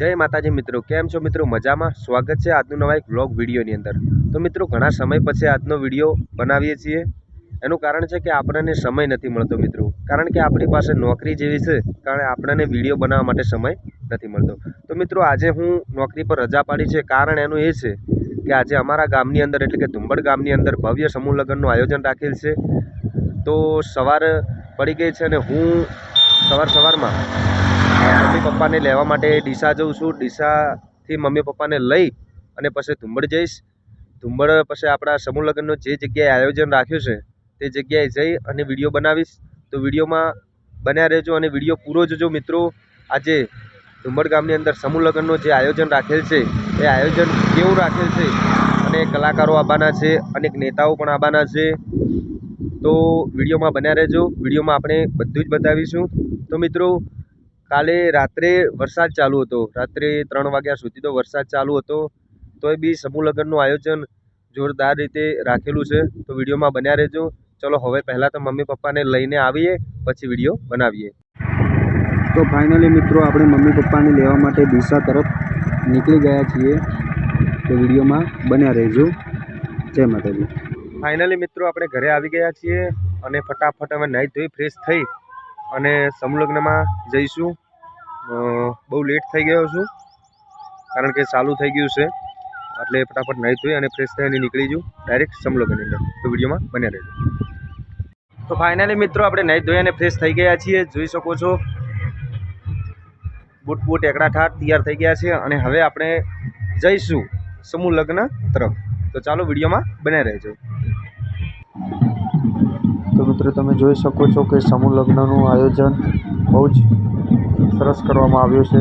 જય માતાજી મિત્રો, કેમ છો મિત્રો? મજામાં? સ્વાગત છે આજનું નવા એક વ્લોગ વિડીયોની અંદર. તો મિત્રો, ઘણા સમય પછી આજનો વીડિયો બનાવીએ છીએ. એનું કારણ છે કે આપણને સમય નથી મળતો મિત્રો. કારણ કે આપણી પાસે નોકરી જેવી છે, કારણ આપણને વીડિયો બનાવવા માટે સમય નથી મળતો. તો મિત્રો, આજે હું નોકરી પર રજા પાડી છે. કારણ એનું એ છે કે આજે અમારા ગામની અંદર, એટલે કે ધુંબડ ગામની અંદર ભવ્ય સમૂહ લગ્નનું આયોજન રાખેલ છે. તો સવાર પડી ગઈ છે અને હું સવાર સવારમાં મમ્મી પપ્પાને લેવા માટે ડીસા જઉં છું. ડીસાથી મમ્મી પપ્પાને લઈ અને પછી ધુંબડ જઈશ. ધુંબડ પછી આપણા સમૂહ લગ્નનું જે જગ્યાએ આયોજન રાખ્યું છે, તે જગ્યાએ જઈ અને વીડિયો બનાવીશ. તો વિડીયોમાં બન્યા રહેજો અને વીડિયો પૂરો જોજો મિત્રો. આજે ધુંબડ ગામની અંદર સમૂહ લગ્નનું જે આયોજન રાખેલ છે, એ આયોજન કેવું રાખેલ છે? અને કલાકારો આવવાના છે, અનેક નેતાઓ પણ આવવાના છે. તો વિડીયોમાં બન્યા રહેજો. વિડીયોમાં આપણે બધું જ બતાવીશું. તો મિત્રો કાલે રાત્રે વરસાદ ચાલુ હતો. રાત્રે ત્રણ વાગ્યા સુધી તો વરસાદ ચાલુ હતો. તોય બી સમૂહ લગ્નનું આયોજન જોરદાર રીતે રાખેલું છે. તો વિડીયોમાં બન્યા રહેજો. ચલો હવે પહેલાં તો મમ્મી પપ્પાને લઈને આવીએ પછી વીડિયો બનાવીએ. તો ફાઇનલી મિત્રો આપણે મમ્મી પપ્પાને લેવા માટે ડીસા તરફ નીકળી ગયા છીએ. તો વિડીયોમાં બન્યા રહેજો. જય માતાજી. ફાઇનલી મિત્રો આપણે ઘરે આવી ગયા છીએ અને ફટાફટ હવે નાહી ધોઈ ફ્રેશ થઈ અને સમલગ્નમાં જઈશું. બહુ લેટ થઈ ગયો છું, કારણ કે ચાલુ થઈ ગયું છે. એટલે ફટાફટ નાહી ધોઈ અને ફ્રેશ થઈને નીકળી જઉં. ડાયરેક્ટ સમલગ્નની અંદર. તો વિડીયોમાં બન્યા રહેજો. તો ફાઇનલી મિત્રો, આપણે નહીં ધોઈ અને ફ્રેશ થઈ ગયા છીએ. જોઈ શકો છો. બૂટ બૂટ એકડા ઠાટ તૈયાર થઈ ગયા છે. અને હવે આપણે જઈશું સમૂહ લગ્ન તરફ. તો ચાલો વિડીયોમાં બન્યા રહેજો. તો મિત્રો તમે જોઈ શકો છો કે સમૂહ લગ્નનું આયોજન બહુ જ સરસ કરવામાં આવ્યું છે.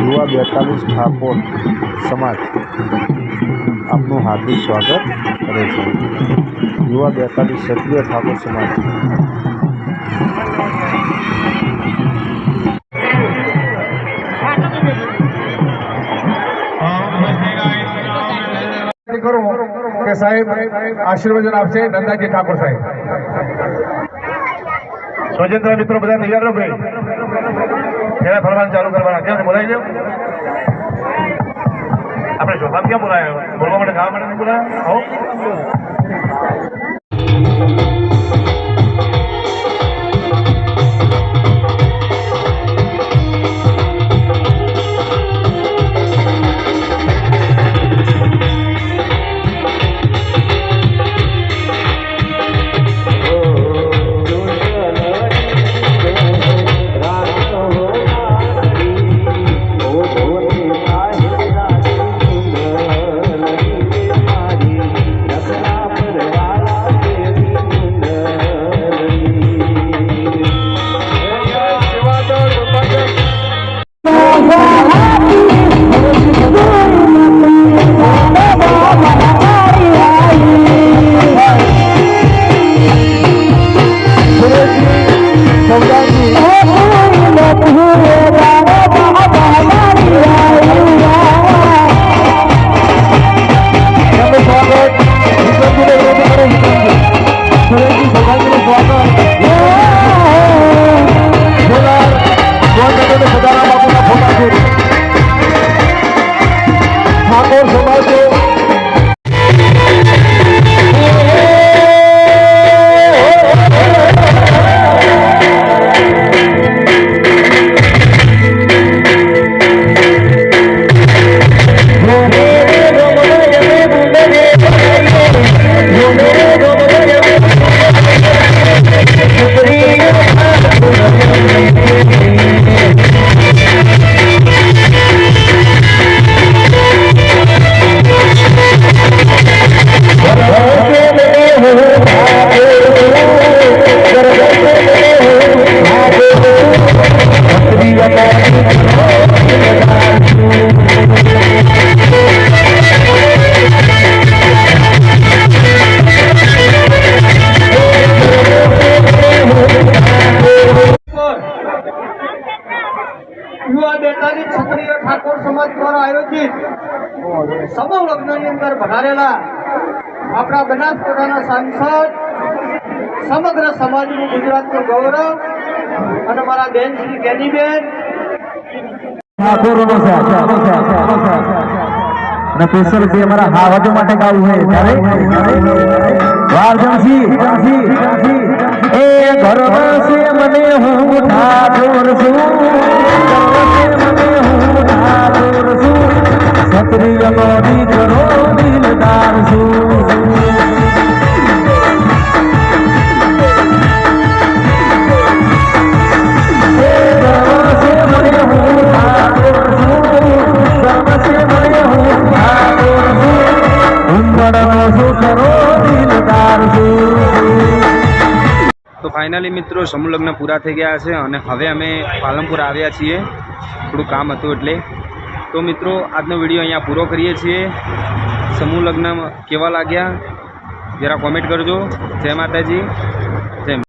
યુવા બેતાલીસ ઠાકોર સમાજ, આપનું હાર્દિક સ્વાગત કરે છે. યુવા બેતાલીસ ક્ષત્રિય ઠાકોર સમાજ. સાહેબ, આશીર્વચન આપશે નંદાજી ઠાકોર સાહેબ. સ્વજંત્ર મિત્રો બધા તૈયાર રહો ભાઈ. ફેરા ફરવાનું ચાલુ કરવાના. ક્યાં બોલાવી દો આપણે શોભામ ક્યાં બોલાયો? બોલવા માટે ગાવા માટે બોલાયો? આયોજિત સમૂહ લગ્નની અંદર પધારેલા આપણા બનાસકાંઠાના સાંસદ, સમગ્ર સમાજનું ગુજરાતનું ગૌરવ અને મારા બેન શ્રી કેનીબેન. અને સ્પેશિયલ માટે ગાવું હોય મને હું ઠાકોર છું. તો ફાઇનલી મિત્રો સમૂહ લગ્ન પૂરા થઈ ગયા છે અને હવે અમે પાલનપુર આવ્યા છીએ. થોડું કામ હતું એટલે. તો મિત્રો, આજનો વીડિયો અહીંયા પૂરો કરીએ છીએ. સમૂહ લગ્ન કેવા લાગ્યા? જરા કોમેન્ટ કરજો. જય માતાજી.